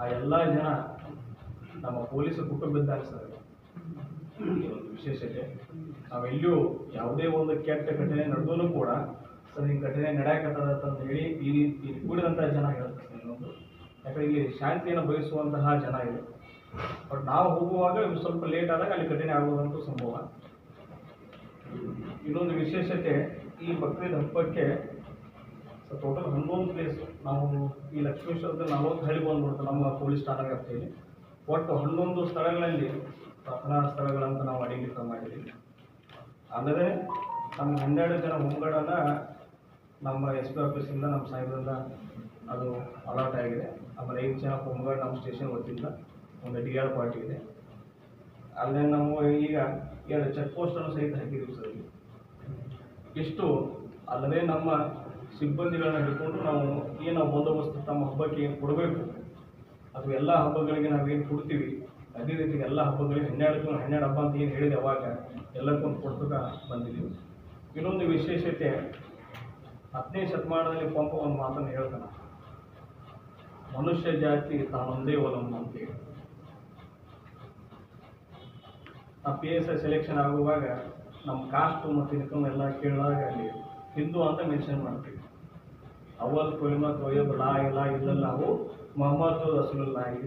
ಆ ಎಲ್ಲ ಜನ ನಮ್ಮ ಪೊಲೀಸ್ ಕುಟುಂಬದ್ದಾರೆ ಸರ್. ವಿಶೇಷತೆ. ನಾವೆಲ್ಲೂ ಯಾವುದೇ ಒಂದು ಕೆಟ್ಟ ಘಟನೆ ನಡೆದೂ ಕೂಡ ಸರ್, ಈ ಘಟನೆ ಅಂತ ಹೇಳಿ ಈ ರೀತಿ ಕೂಡಿದಂತಹ ಜನ ಹೇಳ್ತಾರೆ ಇನ್ನೊಂದು. ಯಾಕಂದ್ರೆ ಇಲ್ಲಿ ಶಾಂತಿಯನ್ನು ಬಯಸುವಂತಹ ಜನ ಇದೆ ಬಟ್ ನಾವು ಹೋಗುವಾಗ ಸ್ವಲ್ಪ ಲೇಟ್ ಆದಾಗ ಅಲ್ಲಿ ಘಟನೆ ಆಗುವುದಂತೂ ಸಂಭವ. ಇನ್ನೊಂದು ವಿಶೇಷತೆ, ಈ ಬಕ್ರೀದ್ ಹಬ್ಬಕ್ಕೆ ಟೋಟಲ್ ಹನ್ನೊಂದು ಪ್ಲೇಸ್ ನಾವು ಈ ಲಕ್ಷ್ಮೇಶ್ವರದ ನಲವತ್ತು ಹಳ್ಳಿ ಬಂದ್ಬಿಡ್ತು, ನಮ್ಮ ಪೊಲೀಸ್ ಠಾಣಾ ವ್ಯಾಪ್ತಿಯಲ್ಲಿ. ಒಟ್ಟು ಹನ್ನೊಂದು ಸ್ಥಳಗಳಲ್ಲಿ ಪ್ರಾರ್ಥನಾ ಸ್ಥಳಗಳಂತ ನಾವು ಐಡೆಂಟಿಫೈ ಮಾಡಿದ್ವಿ. ಅಲ್ಲದೆ ನಮ್ಮ ಹನ್ನೆರಡು ಜನ ಹುಂಗಡನ ನಮ್ಮ ಎಸ್ ಪಿ ಆಫೀಸಿಂದ ನಮ್ಮ ಸಾಹೇಬರಿಂದ ಅದು ಅಲರ್ಟ್ ಆಗಿದೆ. ಆಮೇಲೆ ಐದು ಜನ ಹೋಮ್ಗಾರ್ಡ್ ನಮ್ಮ ಸ್ಟೇಷನ್ ವತಿಯಿಂದ ಒಂದು ಡಿ ಆರ್ ಪಾರ್ಟಿ ಇದೆ. ಅಲ್ಲದೆ ನಾವು ಈಗ ಎರಡು ಚೆಕ್ ಪೋಸ್ಟನ್ನು ಸಹಿತ ಹಾಕಿದ್ದೀವಿ ಸರ್ ಇಷ್ಟು ಅಲ್ಲದೆ ನಮ್ಮ ಸಿಬ್ಬಂದಿಗಳನ್ನ ಹಿಡ್ಕೊಂಡು ನಾವು ಏನು ಬಂದೋಬಸ್ತ್ ತಮ್ಮ ಹಬ್ಬಕ್ಕೆ ಏನು ಕೊಡಬೇಕು? ಅದು ಎಲ್ಲ ಹಬ್ಬಗಳಿಗೆ ನಾವೇನು ಕೊಡ್ತೀವಿ? ಅದೇ ರೀತಿ ಎಲ್ಲ ಹಬ್ಬಗಳಿಗೆ ಹನ್ನೆರಡು ಹನ್ನೆರಡು ಹಬ್ಬ ಅಂತ ಏನು ಹೇಳಿದೆ ಅವಾಗ ಎಲ್ಲಕ್ಕೊಂದು ಕೊಡ್ತಾ ಬಂದಿದ್ದೀವಿ ಇನ್ನೊಂದು ವಿಶೇಷತೆ ಹತ್ತನೇ ಶತಮಾನದಲ್ಲಿ ಪಂಪ ಒಂದು ಮಾತನ್ನು ಹೇಳ್ತಾನೆ. ಮನುಷ್ಯ ಜಾತಿ ತಾನೊಂದೇ ಒಲಂ ಅಂತೇಳಿ ಆ ಪಿ ಎಸ್ ಐ ಸೆಲೆಕ್ಷನ್ ಆಗುವಾಗ ನಮ್ಮ ಕಾಸ್ಟು ಮತ್ತು ಇನ್ಕಮ್ ಎಲ್ಲ ಕೇಳಿದಾಗ ಅಲ್ಲಿ ಹಿಂದೂ ಅಂತ ಮೆನ್ಷನ್ ಮಾಡ್ತೀವಿ. ಅವಲ್ ಕೊಯ್ಮ ಒಯ್ಯಬ್ ಲಾ ಇಲ್ಲ ಇಲ್ಲಲ್ಲಾಹು ಮೊಹಮ್ಮದ್ ರಸೂಲುಲ್ಲಾಹಿ